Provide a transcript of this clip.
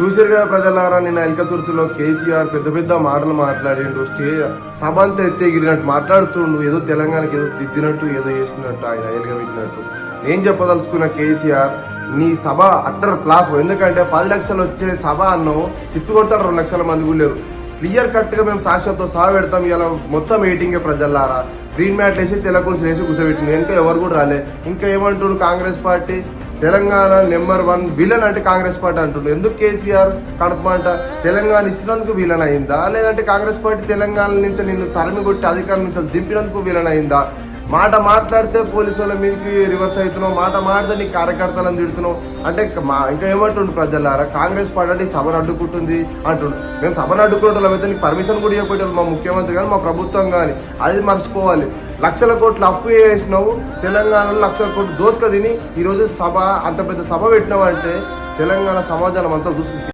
చూసారు కదా ప్రజలారా నిన్న ఎల్కతుర్తిలో కేసీఆర్ పెద్ద పెద్ద మాటలు మాట్లాడిండు. స్టే సభ అంతా ఎత్తేగిరినట్టు మాట్లాడుతుండు. ఏదో తెలంగాణకి ఏదో దిద్దినట్టు ఏదో చేసినట్టు ఆయన ఎలుగబెట్టినట్టు నేను చెప్పదలుచుకున్న కేసీఆర్ నీ సభ అట్టర్ ఫ్లాప్ ఎందుకంటే పది లక్షలు వచ్చే సభ అన్నావు తిప్పి కొడతాడు రెండు లక్షల మంది కూడా లేరు క్లియర్ కట్గా మేము సాక్ష్యంతో సహా పెడతాం. ఇలా మొత్తం మీటింగే ప్రజలారా. గ్రీన్ మ్యాట్లు వేసి తెలకూరు వేసి కూర్చోబెట్టింది ఇంకా ఎవరు కూడా రాలే. ఇంకా ఏమంటుండు Congress party? Telangana number one villain అంటే కాంగ్రెస్ పార్టీ అంటుండ్రు. ఎందుకు కేసీఆర్ కడపమంట తెలంగాణ ఇచ్చినందుకు విలన్ అయిందా? లేదంటే కాంగ్రెస్ పార్టీ తెలంగాణ నుంచి నిన్ను తరిమి కొట్టి అధికారం నుంచి దింపినందుకు విలన్ అయిందా? మాట మాట్లాడితే పోలీసు వాళ్ళ మీదకి రివర్స్ అవుతున్నావు. మాట మాడితే నీ కార్యకర్తలను తిడుతున్నావు. అంటే మా ఇంకా ఏమంటుండు ప్రజలారా? కాంగ్రెస్ పార్టీ అంటే సభను అడ్డుకుంటుంది అంటుండు మేము సభను అడ్డుకుంటున్నాం అయితే నీకు పర్మిషన్ కూడా ఇవ్వకపోయారు మా ముఖ్యమంత్రి కానీ మా ప్రభుత్వం కానీ అది మర్చిపోవాలి. లక్షల కోట్లు అప్పు చేసినావు. తెలంగాణలో లక్షల కోట్లు దోసుక తిని ఈరోజు సభ అంత పెద్ద సభ పెట్టినావు అంటే తెలంగాణ సమాజం అంతా చూస్తుంది